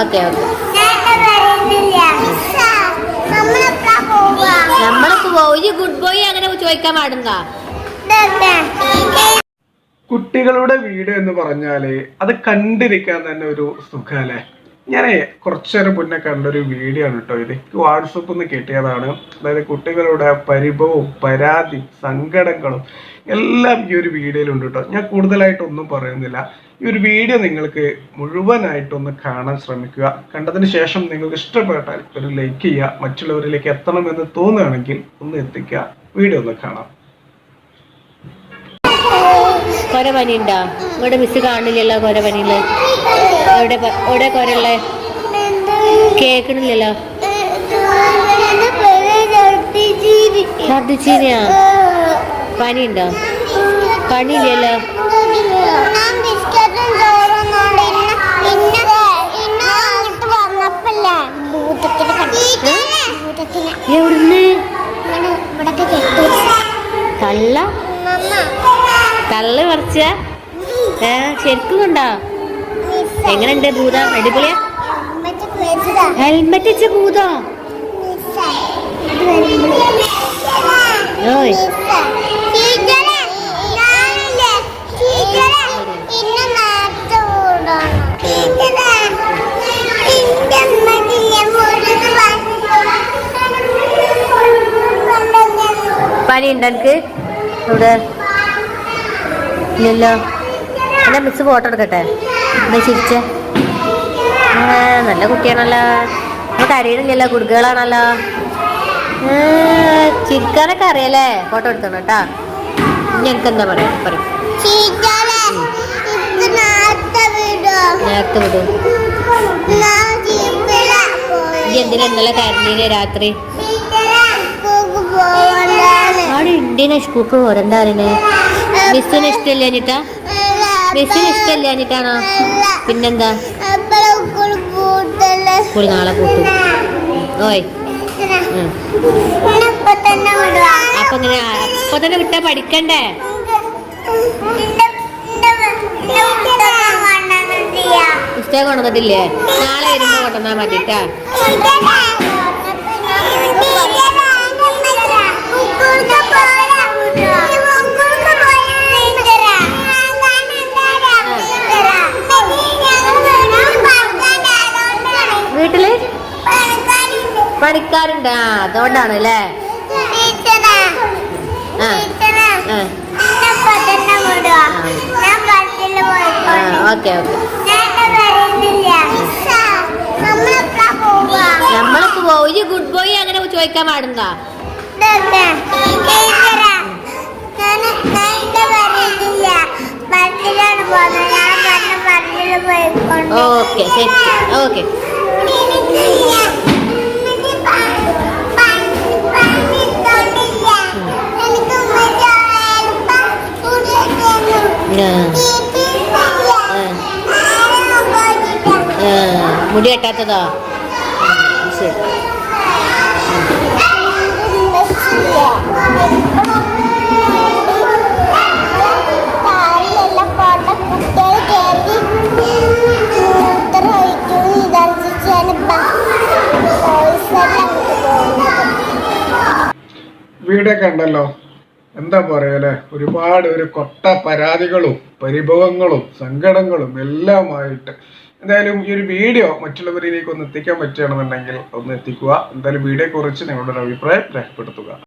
Okay good boy അങ്ങനെ ചോദിക്കാൻ കുട്ടികളുടെ വീട് എന്ന് പറഞ്ഞാൽ അത് കണ്ടിരിക്കാൻ തന്നെ ഒരു സുഖല്ലേ ഞാനേ കുറച്ചേരം മുന്നേ കണ്ടൊരു വീഡിയോ ആണ് കേട്ടോ ഇത് എനിക്ക് വാട്സപ്പ് നിന്ന് കിട്ടിയതാണ്. അതായത് കുട്ടികളുടെ പരിഭവവും പരാതി സങ്കടങ്ങളും എല്ലാം ഈ ഒരു വീഡിയോയിലുണ്ട് കേട്ടോ ഞാൻ കൂടുതലായിട്ടൊന്നും പറയുന്നില്ല. ഈ ഒരു വീഡിയോ നിങ്ങൾക്ക് മുഴുവനായിട്ടൊന്ന് കാണാൻ ശ്രമിക്കുക. കണ്ടതിന് ശേഷം നിങ്ങൾക്ക് ഇഷ്ടപ്പെട്ടാൽ ഒരു ലൈക്ക് ചെയ്യുക. മറ്റുള്ളവരിലേക്ക് എത്തണമെന്ന് തോന്നുകയാണെങ്കിൽ ഒന്ന് എത്തിക്കുക. വീഡിയോ ഒന്ന് കാണാം. കൊര പനി ഉണ്ടോ ഇവിടെ മിസ് കാണില്ലല്ലോ കൊര പനിയിൽ എവിടെ കൊരല്ലേ എവിടെ കൊരള്ളേ? കേക്കണില്ലല്ലോ. ഛർദിച്ചീനിയാ? പനി ഉണ്ടോ കണ്ടു ഭൂതത്തിന് എവിടുന്ന് തള്ള? തള്ള് പറിച്ച? ഏ ശരിക്കും ഉണ്ടോ എങ്ങനെയുണ്ട് ഭൂതം? അടിപൊളിയാ? ഹെൽമെറ്റ് വെച്ച ഭൂതം? ഇവിടെ ഓയ്. ടീച്ചറെ ഞാനില്ലേ? ടീച്ചറെ ഇന്ന നേരത്തെ ഓടണം ടീച്ചറെ ഇന്റെ അമ്മക്കില്ലേ മുഴുവൻ പനി ഉണ്ടോ എനിക്ക് ഇവിടെ ഇല്ലല്ലോ. അല്ല മിസ് ഫോട്ടോ എടുക്കട്ടെ? എന്നാ ചിരിച്ചേ? നല്ല കുട്ടിയാണല്ലോ. നമുക്ക് കരയണില്ലല്ലോ കുടുക്കുകളാണല്ലോ ചിരിക്കാനൊക്കെ അറിയല്ലേ? ഫോട്ടോ എടുത്തോണം കേട്ടാ. ഞങ്ങൾക്ക് എന്താ പറയാ? പറയും. നേരത്തെ വിടോ. എന്തിനാ ഇന്നലെ കരഞ്ഞീനെ രാത്രി? അവിടെ ഇന്ത്യനെ സ്കൂക്ക് പോരണ്ട അറിയണേ മിസ്സിന് ഇഷ്ടമില്ല അനിട്ട മിസ്സിന് ഇഷ്ടമില്ല അനിട്ടാണോ പിന്നെന്താ? കൂടി നാളെ കൂട്ടും. ഓയ്. അപ്പൊ ഇങ്ങനെ അപ്പൊ തന്നെ വിട്ടാ പഠിക്കണ്ടേ? പുസ്തകം കൊണ്ടുവന്നിട്ടില്ലേ? നാളെ വരുമ്പോ കൊണ്ടുവന്നാ മതിട്ടാ വീട്ടിൽ പണിക്കാരുണ്ട് ആ അതുകൊണ്ടാണ് അല്ലേ? Okay okay. നമ്മളിപ്പോ പോയി ഗുഡ് ബോയ് അങ്ങനെ ചോദിക്കാൻ പാടുന്നതാ ഓക്കെ ഓക്കെ. മുടി കെട്ടാത്തതോ ശരി വീഡിയോ കണ്ടല്ലോ എന്താ പറയല്ലേ ഒരുപാട് ഒരു കൊട്ട പരാതികളും പരിഭവങ്ങളും സങ്കടങ്ങളും എല്ലാമായിട്ട്. എന്തായാലും ഈ ഒരു വീഡിയോ മറ്റുള്ളവരിലേക്ക് ഒന്ന് എത്തിക്കാൻ പറ്റുകയാണെന്നുണ്ടെങ്കിൽ ഒന്ന് എത്തിക്കുക. എന്തായാലും വീഡിയോ കുറിച്ച് നിങ്ങളുടെ ഒരു അഭിപ്രായം രേഖപ്പെടുത്തുക.